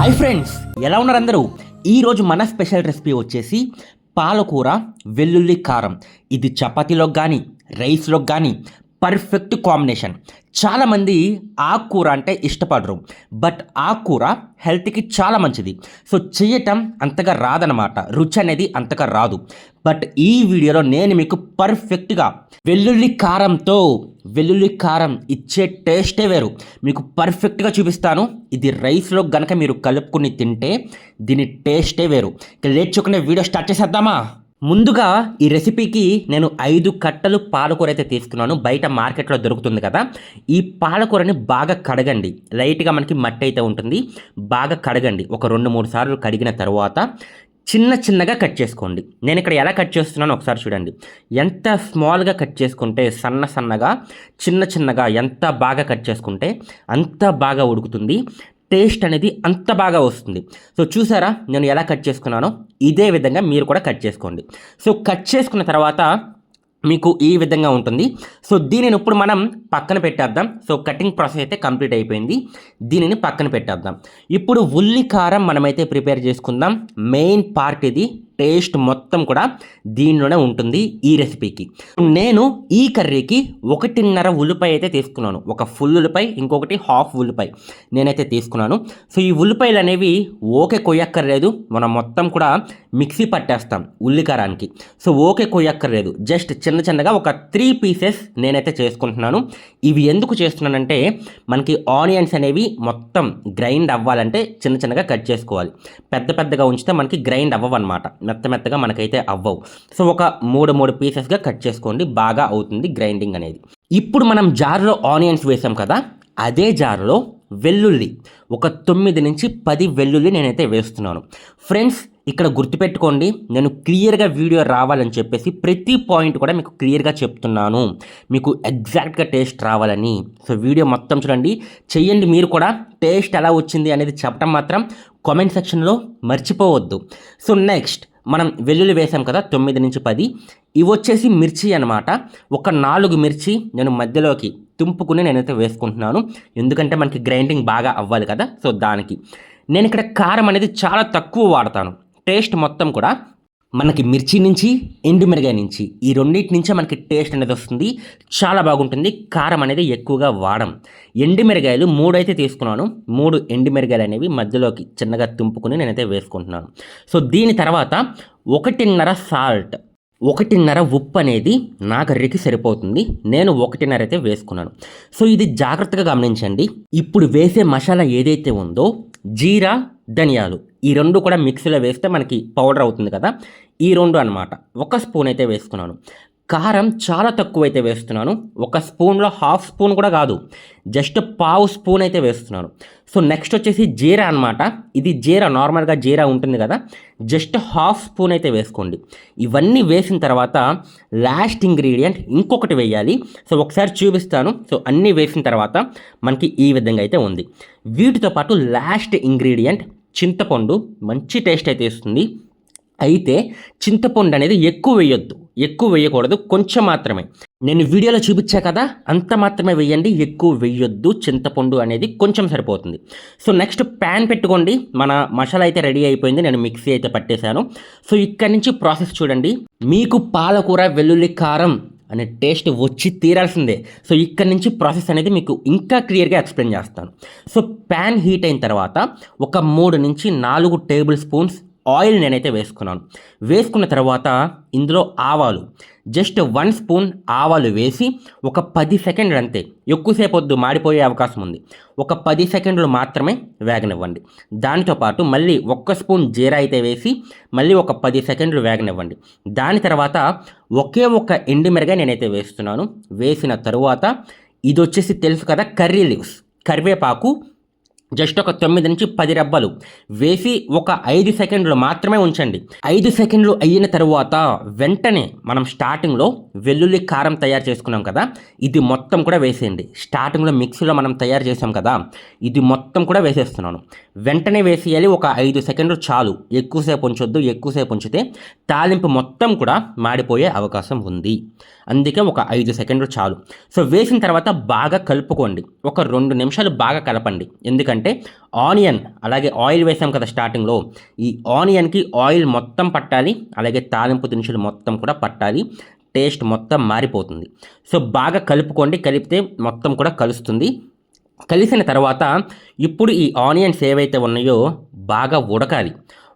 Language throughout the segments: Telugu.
హాయ్ ఫ్రెండ్స్ ఎలా ఉన్నారు అందరూ? ఈరోజు మన స్పెషల్ రెసిపీ వచ్చేసి పాలకూర వెల్లుల్లి కారం. ఇది చపాతీలోకి కానీ రైస్లోకి కానీ పర్ఫెక్ట్ కాంబినేషన్. చాలామంది ఆకుకూర అంటే ఇష్టపడరు. బట్ ఆకుకూర హెల్త్కి చాలా మంచిది. సో చేయటం అంతగా రాదనమాట రుచి అనేది అంతగా రాదు. బట్ ఈ వీడియోలో నేను మీకు పర్ఫెక్ట్గా వెల్లుల్లి కారంతో వెల్లుల్లి కారం ఇచ్చే టేస్టే వేరు. మీకు పర్ఫెక్ట్గా చూపిస్తాను. ఇది రైస్లో గనక మీరు కలుపుకుని తింటే దీని టేస్టే వేరు. ఇక వీడియో స్టార్ట్ చేసేద్దామా? ముందుగా ఈ రెసిపీకి నేను ఐదు కట్టలు పాలకూర అయితే తీసుకున్నాను. బయట మార్కెట్లో దొరుకుతుంది కదా. ఈ పాలకూరని బాగా కడగండి. లైట్గా మనకి మట్టి అయితే ఉంటుంది. బాగా కడగండి. ఒక రెండు మూడు సార్లు కడిగిన తర్వాత చిన్న చిన్నగా కట్ చేసుకోండి. నేను ఇక్కడ ఎలా కట్ చేస్తున్నానో ఒకసారి చూడండి. ఎంత స్మాల్గా కట్ చేసుకుంటే సన్న సన్నగా చిన్న చిన్నగా ఎంత బాగా కట్ చేసుకుంటే అంత బాగా ఉడుకుతుంది. టేస్ట్ అనేది అంత బాగా వస్తుంది. సో చూసారా? నేను ఎలా కట్ చేసుకున్నానో? ఇదే విధంగా మీరు కూడా కట్ చేసుకోండి. సో కట్ చేసుకున్న తర్వాత మీకు ఈ విధంగా ఉంటుంది. సో దీనిని ఇప్పుడు మనం పక్కన పెట్టేద్దాం. సో కటింగ్ ప్రాసెస్ అయితే కంప్లీట్ అయిపోయింది. దీనిని పక్కన పెట్టేద్దాం. ఇప్పుడు ఉల్లి కారం మనమైతే ప్రిపేర్ చేసుకుందాం. మెయిన్ పార్ట్ ఇది. టేస్ట్ మొత్తం కూడా దీనిలోనే ఉంటుంది ఈ రెసిపీకి. నేను ఈ కర్రీకి ఒకటిన్నర ఉల్లిపాయ అయితే తీసుకున్నాను. ఒక ఫుల్ ఉల్లిపాయ ఇంకొకటి హాఫ్ ఉల్లిపాయ నేనైతే తీసుకున్నాను. సో ఈ ఉల్లిపాయలు అనేవి ఓకే కొయ్యక్కర్లేదు. మనం మొత్తం కూడా మిక్సీ పట్టేస్తాం ఉల్లికారానికి. సో ఓకే కొయ్యక్కర్లేదు. జస్ట్ చిన్న చిన్నగా ఒక త్రీ పీసెస్ నేనైతే చేసుకుంటున్నాను. ఇవి ఎందుకు చేస్తున్నానంటే మనకి ఆనియన్స్ అనేవి మొత్తం గ్రైండ్ అవ్వాలంటే చిన్న చిన్నగా కట్ చేసుకోవాలి. పెద్ద పెద్దగా ఉంచితే మనకి గ్రైండ్ అవ్వవన్నమాట. మెత్త మెత్తగా మనకైతే అవ్వవు. సో ఒక మూడు మూడు పీసెస్గా కట్ చేసుకోండి. బాగా అవుతుంది గ్రైండింగ్ అనేది. ఇప్పుడు మనం జార్లో ఆనియన్స్ వేసాం కదా అదే జార్లో వెల్లుల్లి. ఒక తొమ్మిది నుంచి పది వెల్లుల్లి నేనైతే వేస్తున్నాను. ఫ్రెండ్స్ ఇక్కడ గుర్తుపెట్టుకోండి నేను క్లియర్గా వీడియో రావాలని చెప్పేసి ప్రతి పాయింట్ కూడా మీకు క్లియర్గా చెప్తున్నాను. మీకు ఎగ్జాక్ట్గా టేస్ట్ రావాలని. సో వీడియో మొత్తం చూడండి. చెయ్యండి మీరు కూడా. టేస్ట్ ఎలా వచ్చింది అనేది చెప్పడం మాత్రం కామెంట్ సెక్షన్లో మర్చిపోవద్దు. సో నెక్స్ట్ మనం వెల్లుల్లి వేసాం కదా తొమ్మిది నుంచి పది. ఇవి వచ్చేసి మిర్చి అనమాట ఒక నాలుగు మిర్చి నేను మధ్యలోకి తుంపుకుని నేనైతే వేసుకుంటున్నాను. ఎందుకంటే మనకి గ్రైండింగ్ బాగా అవ్వాలి కదా సో దానికి. నేను ఇక్కడ కారం అనేది చాలా తక్కువ వాడతాను. టేస్ట్ మొత్తం కూడా మనకి మిర్చి నుంచి ఎండుమిరగాయ నుంచి. ఈ రెండింటి నుంచే మనకి టేస్ట్ అనేది వస్తుంది. చాలా బాగుంటుంది. కారం అనేది ఎక్కువగా వాడం. ఎండుమిరగాయలు మూడు అయితే తీసుకున్నాను. మూడు ఎండుమిరగాయలు అనేవి మధ్యలోకి చిన్నగా తుంపుకుని నేనైతే వేసుకుంటున్నాను. సో దీని తర్వాత ఒకటిన్నర సాల్ట్ ఒకటిన్నర ఉప్పు అనేది నా కర్రీకి సరిపోతుంది. నేను ఒకటిన్నర అయితే వేసుకున్నాను. సో ఇది జాగ్రత్తగా గమనించండి. ఇప్పుడు వేసే మసాలా ఏదైతే ఉందో జీరా ధనియాలు. ఈ రెండు కూడా మిక్సీలో వేస్తే మనకి పౌడర్ అవుతుంది కదా? ఈ రెండు అనమాట ఒక స్పూన్ అయితే వేసుకున్నాను కారం చాలా తక్కువ అయితే వేస్తున్నాను. ఒక స్పూన్లో హాఫ్ స్పూన్ కూడా కాదు. జస్ట్ పావు స్పూన్ అయితే వేస్తున్నాను. సో నెక్స్ట్ వచ్చేసి జీరా అనమాట ఇది జీరా నార్మల్గా జీరా ఉంటుంది కదా? జస్ట్ హాఫ్ స్పూన్ అయితే వేసుకోండి. ఇవన్నీ వేసిన తర్వాత లాస్ట్ ఇంగ్రీడియంట్ ఇంకొకటి వేయాలి. సో ఒకసారి చూపిస్తాను. సో అన్నీ వేసిన తర్వాత మనకి ఈ విధంగా అయితే ఉంది. వీటితో పాటు లాస్ట్ ఇంగ్రీడియంట్ చింతపండు మంచి టేస్ట్ అయితే ఇస్తుంది. అయితే చింతపండు అనేది ఎక్కువ వేయొద్దు. ఎక్కువ వేయకూడదు. కొంచెం మాత్రమే. నేను వీడియోలో చూపించా కదా? అంత మాత్రమే వేయండి. ఎక్కువ వేయొద్దు. చింతపండు అనేది కొంచెం సరిపోతుంది. సో నెక్స్ట్ ప్యాన్ పెట్టుకోండి. మన మసాలా అయితే రెడీ అయిపోయింది. నేను మిక్సీ అయితే పట్టేశాను. సో ఇక్కడి నుంచి ప్రాసెస్ చూడండి. మీకు పాలకూర వెల్లుల్లి కారం అనే టేస్ట్ వచ్చి తీరాల్సిందే. సో ఇక్కడ నుంచి ప్రాసెస్ అనేది మీకు ఇంకా క్లియర్గా ఎక్స్ప్లెయిన్ చేస్తాను. సో ప్యాన్ హీట్ అయిన తర్వాత ఒక మూడు నుంచి నాలుగు టేబుల్ స్పూన్స్ ఆయిల్ నేనైతే వేసుకున్నాను. వేసుకున్న తర్వాత ఇందులో ఆవాలు. జస్ట్ వన్ స్పూన్ ఆవాలు వేసి ఒక పది సెకండ్లు అంతే. ఎక్కువసేపు వద్దు మాడిపోయే అవకాశం ఉంది. ఒక పది సెకండ్లు మాత్రమే వేగనివ్వండి. దాంతోపాటు మళ్ళీ ఒక్క స్పూన్ జీరా అయితే వేసి మళ్ళీ ఒక పది సెకండ్లు వేగనివ్వండి. దాని తర్వాత ఒకే ఒక ఎండుమిరగా నేనైతే వేస్తున్నాను. వేసిన తరువాత ఇది వచ్చేసి తెలుసు కదా కర్రీ లీవ్స్. కరివేపాకు జస్ట్ ఒక తొమ్మిది నుంచి పది రెబ్బలు. వేసి ఒక ఐదు సెకండ్లు మాత్రమే ఉంచండి. ఐదు సెకండ్లు అయిన తరువాత వెంటనే మనం స్టార్టింగ్లో వెల్లుల్లి కారం తయారు చేసుకున్నాం కదా ఇది మొత్తం కూడా వేసేయండి. స్టార్టింగ్లో మిక్సీలో మనం తయారు చేసాం కదా ఇది మొత్తం కూడా వేసేస్తున్నాను. వెంటనే వేసేయాలి ఒక ఐదు సెకండ్లు చాలు. ఎక్కువసేపు ఉంచొద్దు ఎక్కువసేపు ఉంచితే తాలింపు మొత్తం కూడా మాడిపోయే అవకాశం ఉంది. అందుకే ఒక ఐదు సెకండ్లు చాలు. సో వేసిన తర్వాత బాగా కలుపుకోండి. ఒక రెండు నిమిషాలు బాగా కలపండి. ఎందుకంటే ఏంటంటే ఆనియన్ అలాగే ఆయిల్ వేసాం కదా స్టార్టింగ్లో. ఈ ఆనియన్కి ఆయిల్ మొత్తం పట్టాలి అలాగే తాలింపు దినుసులు మొత్తం కూడా పట్టాలి టేస్ట్ మొత్తం మారిపోతుంది. సో బాగా కలుపుకోండి కలిపితే మొత్తం కూడా కలుస్తుంది. కలిసిన తర్వాత ఇప్పుడు ఈ ఆనియన్స్ ఏవైతే ఉన్నాయో బాగా ఉడకాలి.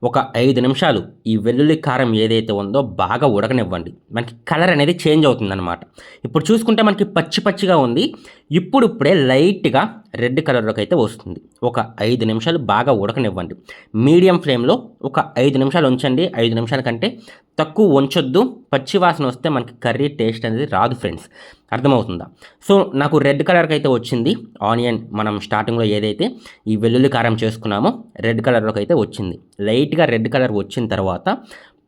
ఒక ఐదు నిమిషాలు ఈ వెల్లుల్లి కారం ఏదైతే ఉందో బాగా ఉడకనివ్వండి. మనకి కలర్ అనేది చేంజ్ అవుతుందన్నమాట. ఇప్పుడు చూసుకుంటే మనకి పచ్చి పచ్చిగా ఉంది. ఇప్పుడు ఇప్పుడే లైట్గా రెడ్ కలర్లోకి అయితే వస్తుంది. ఒక ఐదు నిమిషాలు బాగా ఉడకనివ్వండి. మీడియం ఫ్లేమ్లో ఒక ఐదు నిమిషాలు ఉంచండి. ఐదు నిమిషాల కంటే తక్కువ ఉంచొద్దు. పచ్చి వాసన వస్తే మనకి కర్రీ టేస్ట్ అనేది రాదు ఫ్రెండ్స్. అర్థమవుతుందా? సో నాకు రెడ్ కలర్కి అయితే వచ్చింది. ఆనియన్ మనం స్టార్టింగ్లో ఏదైతే ఈ వెల్లుల్లి కారం చేసుకున్నామో రెడ్ కలర్లోకి అయితే వచ్చింది. లైట్గా రెడ్ కలర్ వచ్చిన తర్వాత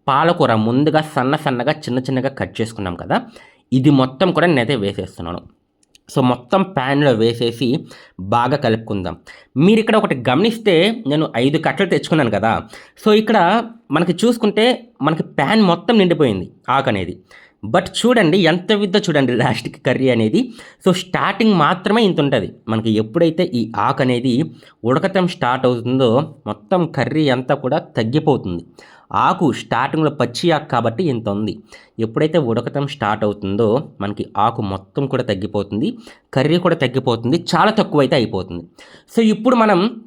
పాలకూర ముందుగా సన్న సన్నగా చిన్న చిన్నగా కట్ చేసుకున్నాం కదా. ఇది మొత్తం కూడా నేనైతే వేసేస్తున్నాను. సో మొత్తం ప్యాన్లో వేసేసి బాగా కలుపుకుందాం. మీరు ఇక్కడ ఒకటి గమనిస్తే నేను ఐదు కట్టలు తెచ్చుకున్నాను కదా. సో ఇక్కడ మనకి చూసుకుంటే మనకి ప్యాన్ మొత్తం నిండిపోయింది ఆకు అనేది. బట్ చూడండి ఎంత విద్ద చూడండి లాస్ట్కి కర్రీ అనేది. సో స్టార్టింగ్ మాత్రమే ఇంత ఉంటుంది. మనకి ఎప్పుడైతే ఈ ఆకు అనేది ఉడకటం స్టార్ట్ అవుతుందో మొత్తం కర్రీ అంతా కూడా తగ్గిపోతుంది. ఆకు స్టార్టింగ్లో పచ్చి ఆకు కాబట్టి ఇంత ఉంది ఎప్పుడైతే ఉడకటం స్టార్ట్ అవుతుందో మనకి ఆకు మొత్తం కూడా తగ్గిపోతుంది కర్రీ కూడా తగ్గిపోతుంది చాలా తక్కువ అయితే అయిపోతుంది. సో ఇప్పుడు మనం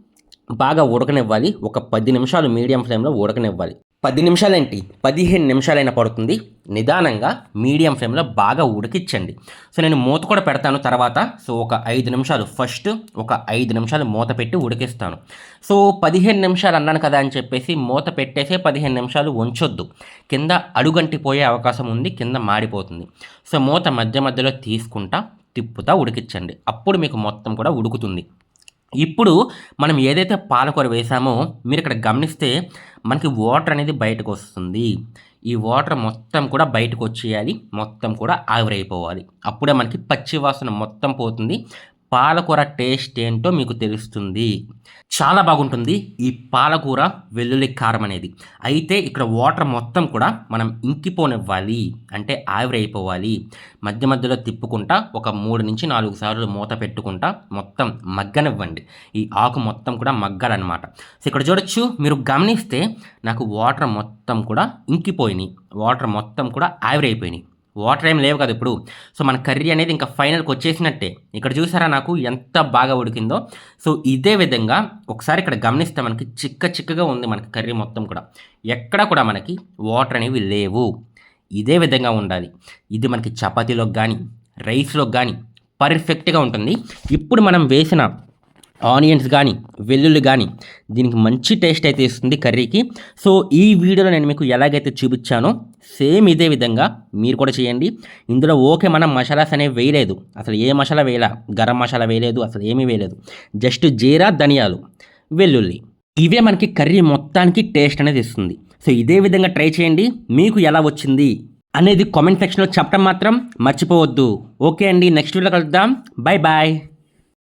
బాగా ఉడకనివ్వాలి. ఒక పది నిమిషాలు మీడియం ఫ్లేమ్లో ఉడకనివ్వాలి. పది నిమిషాలేంటి? పదిహేను నిమిషాలైనా పడుతుంది. నిదానంగా మీడియం ఫ్లేమ్లో బాగా ఉడికించండి. సో నేను మూత కూడా పెడతాను తర్వాత. సో ఒక ఐదు నిమిషాలు ఫస్ట్ ఒక ఐదు నిమిషాలు మూత పెట్టి ఉడికిస్తాను. సో పదిహేను నిమిషాలు అన్నాను కదా అని చెప్పేసి మూత పెట్టేసే పదిహేను నిమిషాలు ఉంచొద్దు. కింద అడుగంటిపోయే అవకాశం ఉంది కింద మాడిపోతుంది. సో మూత మధ్య మధ్యలో తీసుకుంటా తిప్పుతా ఉడికించండి. అప్పుడు మీకు మొత్తం కూడా ఉడుకుతుంది. ఇప్పుడు మనం ఏదైతే పాలకూర వేసామో మీరు ఇక్కడ గమనిస్తే మనకి వాటర్ అనేది బయటకు వస్తుంది ఈ వాటర్ మొత్తం కూడా బయటకు వచ్చేయాలి మొత్తం కూడా ఆవిరైపోవాలి. అప్పుడే మనకి పచ్చి వాసన మొత్తం పోతుంది. పాలకూర టేస్ట్ ఏంటో మీకు తెలుస్తుంది. చాలా బాగుంటుంది. ఈ పాలకూర వెల్లుల్లి కారం అనేది. అయితే ఇక్కడ వాటర్ మొత్తం కూడా మనం ఇంకిపోనివ్వాలి. అంటే ఆవిరైపోవాలి మధ్య మధ్యలో తిప్పుకుంటా ఒక మూడు నుంచి నాలుగు సార్లు మూత పెట్టుకుంటా మొత్తం మగ్గనివ్వండి. ఈ ఆకు మొత్తం కూడా మగ్గాలన్నమాట. సో ఇక్కడ చూడొచ్చు మీరు గమనిస్తే నాకు వాటర్ మొత్తం కూడా ఇంకిపోయినాయి. వాటర్ మొత్తం కూడా ఆవిరైపోయినాయి వాటర్ ఏం లేవు కదా ఇప్పుడు. సో మన కర్రీ అనేది ఇంకా ఫైనల్కి వచ్చేసినట్టే. ఇక్కడ చూసారా నాకు ఎంత బాగా ఉడికిందో. సో ఇదే విధంగా ఒకసారి ఇక్కడ గమనిస్తే మనకి చిక్క చిక్కగా ఉంది మనకి కర్రీ మొత్తం కూడా. ఎక్కడ కూడా మనకి వాటర్ అనేవి లేవు. ఇదే విధంగా ఉండాలి. ఇది మనకి చపాతీలోకి కానీ రైస్లోకి కానీ పర్ఫెక్ట్గా ఉంటుంది. ఇప్పుడు మనం వేసిన ఆనియన్స్ కానీ వెల్లుల్లి కానీ దీనికి మంచి టేస్ట్ అయితే ఇస్తుంది కర్రీకి. సో ఈ వీడియోలో నేను మీకు ఎలాగైతే చూపించానో సేమ్ ఇదే విధంగా మీరు కూడా చేయండి. ఇందులో ఓకే మనం మసాలాస్ అనేవి వేయలేదు. అసలు ఏ మసాలా వేయలా? గరం మసాలా వేయలేదు అసలు ఏమీ వేయలేదు. జస్ట్ జీరా ధనియాలు వెల్లుల్లి. ఇవే మనకి కర్రీ మొత్తానికి టేస్ట్ అనేది ఇస్తుంది. సో ఇదే విధంగా ట్రై చేయండి. మీకు ఎలా వచ్చింది అనేది కామెంట్ సెక్షన్లో చెప్పడం మాత్రం మర్చిపోవద్దు. ఓకే అండి నెక్స్ట్ వీడియో కలుద్దాం. Bye bye